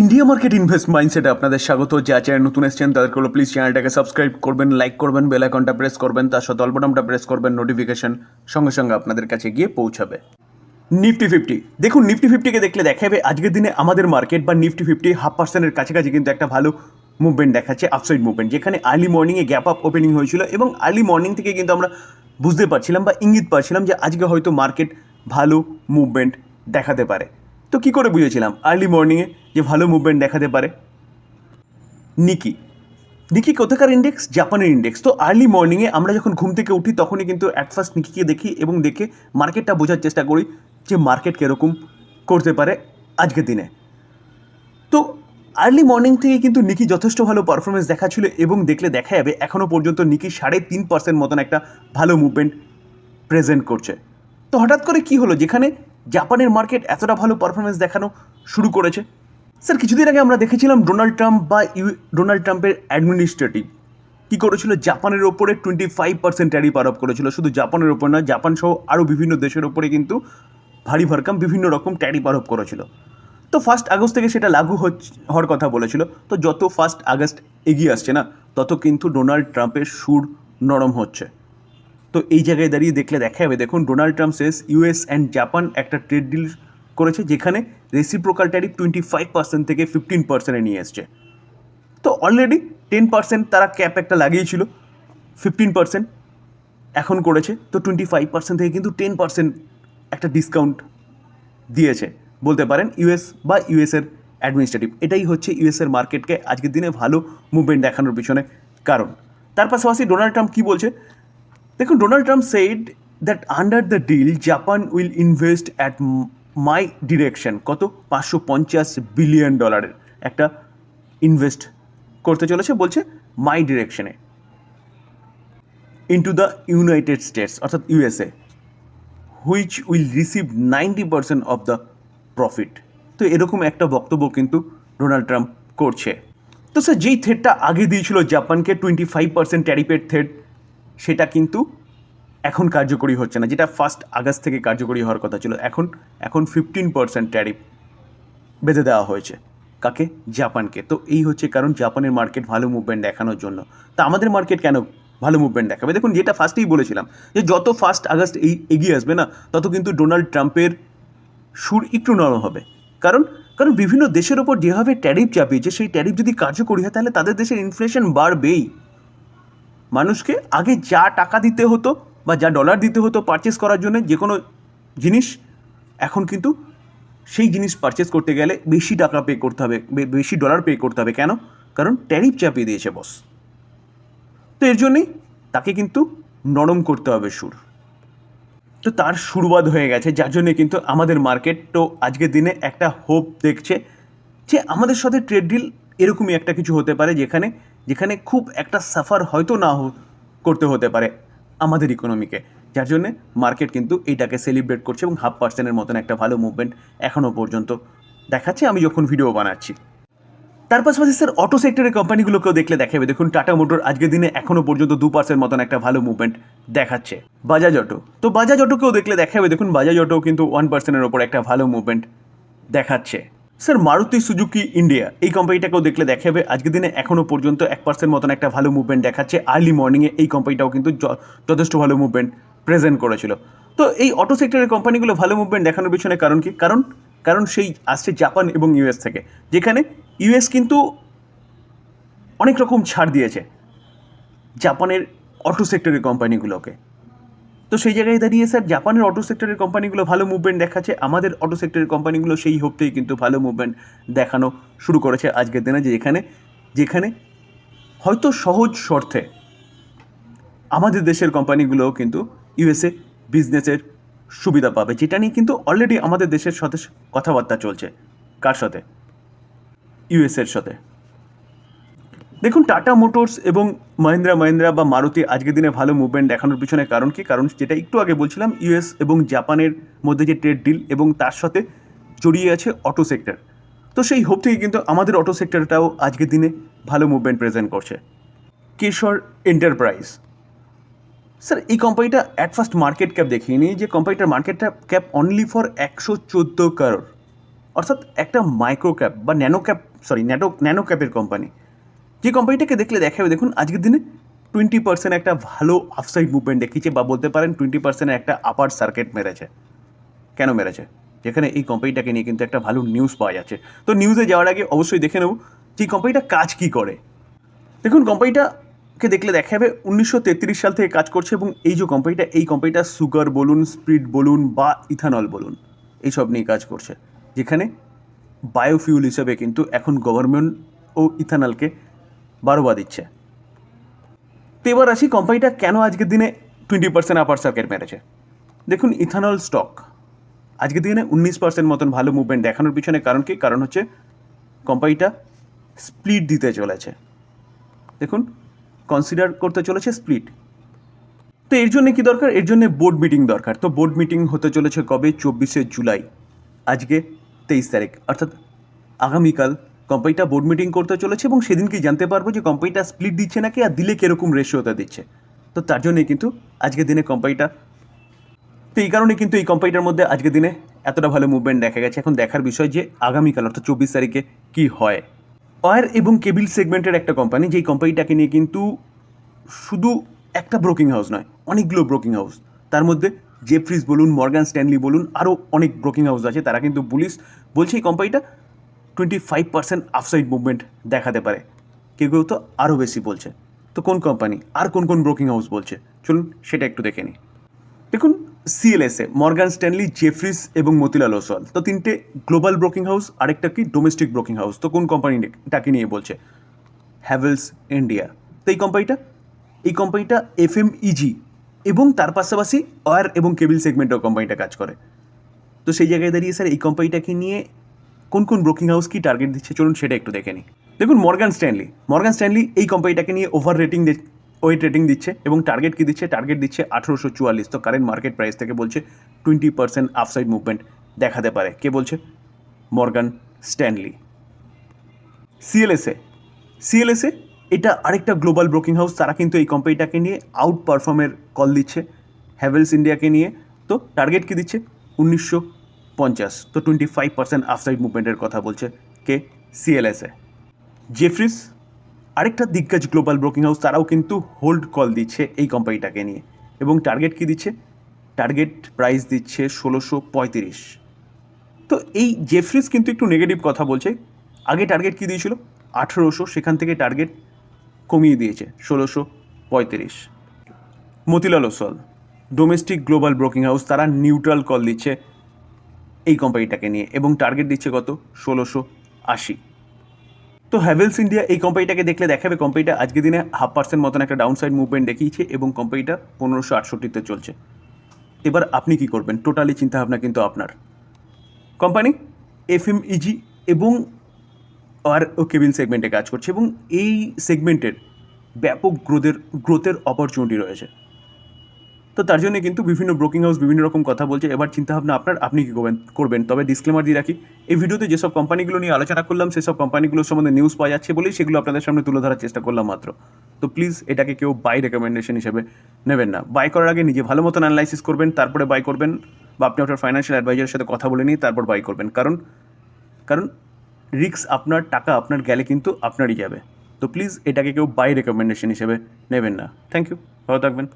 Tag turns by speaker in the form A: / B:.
A: India market invest মাইন্ডসেটে আপনাদের স্বাগত। যা চ্যানেল নতুন এসেছেন, তাদেরকে হলো প্লিজ চ্যানেলটাকে সাবস্ক্রাইব করবেন লাইক করবেন বেল আইকনটা প্রেস করবেন, তার সাথে অল্পটামটা প্রেস করবেন নোটিফিকেশন সঙ্গে সঙ্গে আপনাদের কাছে গিয়ে পৌঁছাবে। নিফটি ফিফটি দেখুন নিফটি ফিফটিকে দেখলে দেখা যাবে আজকের দিনে আমাদের মার্কেট বা নিফটি ফিফটি হাফ পার্সেন্টের কাছাকাছি কিন্তু একটা ভালো মুভমেন্ট দেখাচ্ছে আপসাইড মুভমেন্ট যেখানে আর্লি মর্নিংয়ে গ্যাপ আপ ওপেনিং হয়েছিল এবং আর্লি মর্নিং থেকে কিন্তু আমরা বুঝতে পারছিলাম বা ইঙ্গিত পাচ্ছিলাম যে আজকে হয়তো মার্কেট ভালো মুভমেন্ট দেখাতে পারে। তো কি করে বুঝেছিলাম আর্লি মর্নিংয়ে যে ভালো মুভমেন্ট দেখাতে পারে? নিকি। নিকি কোথাকার ইন্ডেক্স জাপানের ইন্ডেক্স তো আর্লি মর্নিংয়ে আমরা যখন ঘুম থেকে উঠি, তখনই কিন্তু অ্যাট ফার্স্ট নিকিকে দেখি এবং দেখে মার্কেটটা বোঝার চেষ্টা করি যে মার্কেট কীরকম করতে পারে আজকের দিনে। তো আর্লি মর্নিং থেকে কিন্তু নিকি যথেষ্ট ভালো পারফরমেন্স দেখাচ্ছিল এবং দেখলে দেখা যাবে এখনও পর্যন্ত নিকি সাড়ে তিন পার্সেন্ট মতন একটা ভালো মুভমেন্ট প্রেজেন্ট করছে। তো হঠাৎ করে কি হলো? যেখানে জাপানের মার্কেট এতটা ভালো পারফরমেন্স দেখানো শুরু করেছে। স্যার, কিছুদিন আগে আমরা দেখেছিলাম ডোনাল্ড ট্রাম্প বা ইউ, ডোনাল্ড ট্রাম্পের অ্যাডমিনিস্ট্রেটিভ কী করেছিল? জাপানের ওপরে টোয়েন্টি ফাইভ পার্সেন্ট ট্যারিফ আরোপ করেছিল। শুধু জাপানের ওপর না, জাপান সহ আরও বিভিন্ন দেশের ওপরে কিন্তু ভারী ভরকাম বিভিন্ন রকম ট্যারিফ আরোপ করেছিল। তো ফার্স্ট আগস্ট থেকে সেটা লাগু হওয়ার কথা বলেছিল। তো যত ফার্স্ট আগস্ট এগিয়ে আসছে না, তত কিন্তু ডোনাল্ড ট্রাম্পের সুর নরম হচ্ছে। তো এই জায়গায় দাঁড়িয়ে দেখলে দেখা যাবে, দেখুন ডোনাল্ড ট্রাম্প শেষ ইউএস অ্যান্ড জাপান একটা ট্রেড ডিল করেছে যেখানে reciprocal tariff twenty five percent থেকে ফিফটিন পার্সেন্টে নিয়ে এসছে। তো অলরেডি টেন পার্সেন্ট তারা ক্যাপ একটা লাগিয়েছিল ফিফটিন পার্সেন্ট এখন করেছে, তো টোয়েন্টি ফাইভ পার্সেন্ট থেকে কিন্তু টেন পার্সেন্ট একটা ডিসকাউন্ট দিয়েছে, বলতে পারেন ইউএস বা ইউএসের অ্যাডমিনিস্ট্রেটিভ এটাই হচ্ছে ইউএসের মার্কেটকে আজকের দিনে ভালো মুভমেন্ট দেখানোর পিছনে কারণ। তার পাশাপাশি ডোনাল্ড ট্রাম্প কী বলছে? দেখুন Donald Trump said that under the deal Japan will invest at my direction কত? পাঁচশো পঞ্চাশ বিলিয়ন ডলারের একটা ইনভেস্ট করতে চলেছে, বলছে মাই ডিরেকশনে ইন্টু দ্য ইউনাইটেড স্টেটস অর্থাৎ USA which will receive ninety percent of the profit তো এরকম একটা বক্তব্য কিন্তু ডোনাল্ড ট্রাম্প করছে। তো স্যার যেই থ্রেডটা আগে দিয়েছিল জাপানকে টোয়েন্টি ফাইভ পার্সেন্ট ট্যারিফের থ্রেড সেটা কিন্তু এখন কার্যকরী হচ্ছে না। যেটা ফার্স্ট আগস্ট থেকে কার্যকরী হওয়ার কথা ছিল। এখন এখন ফিফটিন পার্সেন্ট ট্যারিফ বেঁধে দেওয়া হয়েছে কাকে? জাপানকে। তো এই হচ্ছে কারণ জাপানের মার্কেট ভালো মুভমেন্ট দেখানোর জন্য। তা আমাদের মার্কেট কেন ভালো মুভমেন্ট দেখাবে? দেখুন, যেটা ফার্স্টেই বলেছিলাম যে যত ফার্স্ট আগস্ট এই এগিয়ে আসবে না, তত কিন্তু ডোনাল্ড ট্রাম্পের সুর একটু নরম হবে। কারণ কারণ বিভিন্ন দেশের ওপর যেভাবে ট্যারিফ চাপিয়েছে, সেই ট্যারিফ যদি কার্যকরী হয়, তাহলে তাদের দেশের ইনফ্লেশন বাড়বেই। মানুষকে আগে যা টাকা দিতে হতো বা যা ডলার দিতে হতো পারচেস করার জন্য যে কোনো জিনিস, এখন কিন্তু সেই জিনিস পারচেস করতে গেলে বেশি টাকা পে করতে হবে বেশি ডলার পে করতে হবে। কেন? কারণ ট্যারিফ চাপিয়ে দিয়েছে বস তো এর জন্যেই তাকে কিন্তু নরম করতে হবে সুর। তো তার শুরুবাদ হয়ে গেছে, যার জন্য কিন্তু আমাদের মার্কেট তো আজকের দিনে একটা হোপ দেখছে যে আমাদের সাথে ট্রেড ডিল এরকমই একটা কিছু হতে পারে যেখানে যেখানে খুব একটা সাফার হয়তো না করতে হতে পারে আমাদের ইকোনমিকে যার জন্যে মার্কেট কিন্তু এইটাকে সেলিব্রেট করছে এবং হাফ পার্সেন্টের মতন একটা ভালো মুভমেন্ট এখনও পর্যন্ত দেখাচ্ছে। আমি যখন ভিডিও বানাচ্ছি, তার পাশাপাশি স্যার অটো সেক্টরের কোম্পানিগুলোকেও দেখলে দেখাবে। দেখুন টাটা মোটর আজকের দিনে এখনও পর্যন্ত দু পার্সেন্ট মতন একটা ভালো মুভমেন্ট দেখাচ্ছে। বাজাজ অটো তো বাজাজ অটোকেও দেখলে দেখাবে। দেখুন বাজাজ অটো কিন্তু ওয়ান পার্সেন্টের ওপর একটা ভালো মুভমেন্ট দেখাচ্ছে। Sir, Maruti Suzuki India. এই কোম্পানিটাকেও দেখলে দেখাবে। আজকের দিনে এখনও পর্যন্ত এক পার্সেন্ট মতন একটা ভালো মুভমেন্ট দেখাচ্ছে। আর্লি মর্নিংয়ে এই কোম্পানিটাও কিন্তু যথেষ্ট ভালো মুভমেন্ট প্রেজেন্ট করেছিল। তো এই অটো সেক্টরের কোম্পানিগুলো ভালো মুভমেন্ট দেখানোর পিছনে কারণ কি? কারণ কারণ সেই আসছে জাপান এবং ইউএস থেকে। যেখানে ইউএস কিন্তু অনেক রকম ছাড় দিয়েছে জাপানের অটো সেক্টরের কোম্পানিগুলোকে তো সেই জায়গায় দাঁড়িয়ে স্যার, জাপানের অটো সেক্টরের কোম্পানিগুলো ভালো মুভমেন্ট দেখাচ্ছে, আমাদের অটো সেক্টরের কোম্পানিগুলো সেই হোপতেই কিন্তু ভালো মুভমেন্ট দেখানো শুরু করেছে আজকের দিনে, যে এখানে, যেখানে হয়তো সহজ শর্তে আমাদের দেশের কোম্পানিগুলোও কিন্তু ইউএসএ বিজনেসের সুবিধা পাবে, যেটা নিয়ে কিন্তু অলরেডি আমাদের দেশের সাথে কথাবার্তা চলছে। কার সাথে? ইউএসএর সাথে। দেখুন টাটা মোটরস এবং মহিন্দ্রা মহিন্দ্রা বা মারুতি আজকের দিনে ভালো মুভমেন্ট দেখানোর পিছনে কারণ কি? কারণ যেটা একটু আগে বলছিলাম ইউএস এবং জাপানের মধ্যে যে ট্রেড ডিল এবং তার সাথে জড়িয়ে আছে অটো সেক্টর তো সেই হোপ থেকে কিন্তু আমাদের অটো সেক্টরটাও আজকের দিনে ভালো মুভমেন্ট প্রেজেন্ট করছে। কেশর এন্টারপ্রাইজ স্যার এই কোম্পানিটা অ্যাট ফার্স্ট মার্কেট ক্যাপ দেখিনি যে কোম্পানিটার মার্কেট ক্যাপ অনলি ফর একশো চোদ্দ কারোর অর্থাৎ একটা মাইক্রো ক্যাপ বা nano cap sorry NATO nano ক্যাপের company যে কোম্পানিটাকে দেখলে দেখাবে, দেখুন আজকের দিনে টোয়েন্টি পার্সেন্ট একটা ভালো আফসাইড মুভমেন্ট দেখিয়েছে বা বলতে পারেন টোয়েন্টি পার্সেন্টের একটা আপার সার্কিট মেরেছে। কেন মেরেছে? যেখানে এই কোম্পানিটাকে নিয়ে কিন্তু একটা ভালো নিউজ পাওয়া যাচ্ছে। তো নিউজে যাওয়ার আগে অবশ্যই দেখে নেব যে কোম্পানিটা কাজ কী করে। দেখুন কোম্পানিটাকে দেখলে দেখা যাবে উনিশশো তেত্রিশ সাল থেকে কাজ করছে এবং এই যে কোম্পানিটা এই কোম্পানিটা সুগার বলুন স্প্রিট বলুন বা ইথানল বলুন, এইসব নিয়ে কাজ করছে। যেখানে বায়োফিউল হিসেবে কিন্তু এখন গভর্নমেন্ট ও ইথানলকে বারোবা দিচ্ছে। তো এবার আসি কোম্পানিটা কেন আজকের দিনে টোয়েন্টি পার্সেন্ট আপার সার্কিট মেরেছে? দেখুন ইথানল স্টক আজকের দিনে উনিশ পার্সেন্ট মতন ভালো মুভমেন্ট দেখানোর পিছনে কারণ কি? কারণ হচ্ছে কোম্পানিটা স্প্লিট দিতে চলেছে। দেখুন কনসিডার করতে চলেছে স্প্লিট তো এর জন্য কী দরকার? এর জন্য বোর্ড মিটিং দরকার। তো বোর্ড মিটিং হতে চলেছে কবে? চব্বিশে জুলাই। আজকে তেইশ তারিখ। অর্থাৎ আগামীকাল কোম্পানিটা বোর্ড মিটিং করতে চলেছে এবং সেদিনকেই জানতে পারব যে কোম্পানিটা স্প্লিট দিচ্ছে নাকি আর দিলে কীরকম রেশিওতে দিচ্ছে? তো তার জন্যই কিন্তু আজকের দিনে কোম্পানিটা তো এই কারণে কিন্তু এই কোম্পানিটার মধ্যে আজকের দিনে এতটা ভালো মুভমেন্ট দেখা গেছে। এখন দেখার বিষয় যে আগামীকাল, অর্থাৎ চব্বিশ তারিখে কী হয়। ওয়ার এবং কেবিল সেগমেন্টের একটা কোম্পানি যেই কোম্পানিটাকে নিয়ে কিন্তু শুধু একটা ব্রোকিং হাউস নয়, অনেকগুলো ব্রোকিং হাউস তার মধ্যে জেফ্রিজ বলুন মর্গান স্ট্যানলি বলুন আরও অনেক ব্রোকিং হাউস আছে। তারা কিন্তু পুলিশ বলছে এই কোম্পানিটা twenty five percent upside movement দেখাতে পারে। কেউ কেউ তো আরও বেশি বলছে। তো কোন কোম্পানি আর কোন কোন ব্রোকিং হাউস বলছে? চলুন সেটা একটু দেখে নিই। দেখুন সিএলএসএ মর্গান স্ট্যানলি জেফ্রিস এবং মতিলাল ওসওয়াল তো তিনটে গ্লোবাল ব্রোকিং হাউস আরেকটা কি ডোমেস্টিক ব্রোকিং হাউস তো কোন কোম্পানি কোম্পানিটাকে নিয়ে বলছে? হ্যাভেলস ইন্ডিয়া তো এই কোম্পানিটা এই কোম্পানিটা এফ এম ইজি এবং তার পাশাপাশি ওয়ার এবং কেবিল সেগমেন্টেও কোম্পানিটা কাজ করে। তো সেই জায়গায় দাঁড়িয়ে স্যার এই কোম্পানিটাকে নিয়ে কোন কোন ব্রোকিং হাউস কি টার্গেট দিচ্ছে, চলুন সেটা একটু দেখে নিই। দেখুন মর্গান স্ট্যানলি মর্গান স্ট্যানলি এই কোম্পানিটাকে নিয়ে ওভার রেটিং ওয়েট রেটিং দিচ্ছে এবং টার্গেট কি দিচ্ছে? টার্গেট দিচ্ছে আঠেরোশো চুয়াল্লিশ। তো কারেন্ট মার্কেট প্রাইস থেকে বলছে টোয়েন্টি পার্সেন্ট আফসাইড মুভমেন্ট দেখাতে পারে। কে বলছে? মর্গান স্ট্যানলি সিএলএসএ সিএলএসএ এটা আরেকটা গ্লোবাল ব্রোকিং হাউস তারা কিন্তু এই কোম্পানিটাকে নিয়ে আউট পারফর্মের কল দিচ্ছে। হ্যাভেলস ইন্ডিয়াকে নিয়ে। তো টার্গেট কি দিচ্ছে? উনিশশো পঞ্চাশ। তো টোয়েন্টি ফাইভ পার্সেন্ট আফসাইড মুভমেন্টের কথা বলছে কে? সিএলএসএ জেফ্রিস আরেকটা দিগ্গজ গ্লোবাল ব্রোকিং হাউস তারাও কিন্তু হোল্ড কল দিচ্ছে এই কোম্পানিটাকে নিয়ে। এবং টার্গেট কি দিচ্ছে? টার্গেট প্রাইস দিচ্ছে ষোলোশো পঁয়ত্রিশ। তো এই জেফ্রিস কিন্তু একটু নেগেটিভ কথা বলছে। আগে টার্গেট কি দিয়েছিল? আঠেরোশো, সেখান থেকে টার্গেট কমিয়ে দিয়েছে ষোলোশো পঁয়ত্রিশ। Motilal Oswal domestic global broking house তারা নিউট্রাল কল দিচ্ছে এই কোম্পানিটাকে নিয়ে এবং টার্গেট দিচ্ছে কত? ষোলোশো আশি। তো হ্যাভেলস ইন্ডিয়া এই কোম্পানিটাকে দেখলে দেখাবে কোম্পানিটা আজকে দিনে হাফ পার্সেন্ট মতন একটা ডাউন সাইড মুভমেন্ট দেখিয়েছে এবং কোম্পানিটা পনেরোশো আটষট্টিতে চলছে। এবার আপনি কি করবেন? টোটালি চিন্তাভাবনা কিন্তু আপনার। কোম্পানি এফ এম ইজি এবং আর ও কেবিল সেগমেন্টে কাজ করছে এবং এই সেগমেন্টের ব্যাপক গ্রোথের গ্রোথের অপরচুনিটি রয়েছে। তো তার জন্য কিন্তু বিভিন্ন ব্রোকিং হাউস বিভিন্ন রকম কথা বলছে। এবার চিন্তাভাবনা আপনার, আপনি কী করবেন করবেন? তবে ডিসক্লেমার দিয়ে রাখি, এই ভিডিওতে যেসব কোম্পানিগুলো নিয়ে আলোচনা করলাম, সেসব কোম্পানিগুলোর সম্বন্ধে নিউজ পাওয়া যাচ্ছে বলেই সেগুলো আপনাদের সামনে তুলে ধরার চেষ্টা করলাম মাত্র। তো প্লিজ এটাকে কেউ বাই রেকমেন্ডেশন হিসেবে নেবেন না। বাই করার আগে নিজে ভালো মতন অ্যানালাইসিস করবেন, তারপরে বাই করবেন বা আপনি আপনার ফাইন্যান্সিয়াল অ্যাডভাইজারের সাথে কথা বলে নিয়ে তারপর বাই করবেন। কারণ কারণ রিক্স আপনার, টাকা আপনার গেলে কিন্তু আপনারই যাবে। তো প্লিজ এটাকে কেউ বাই রেকমেন্ডেশন হিসেবে নেবেন না। থ্যাংক ইউ ভালো থাকবেন।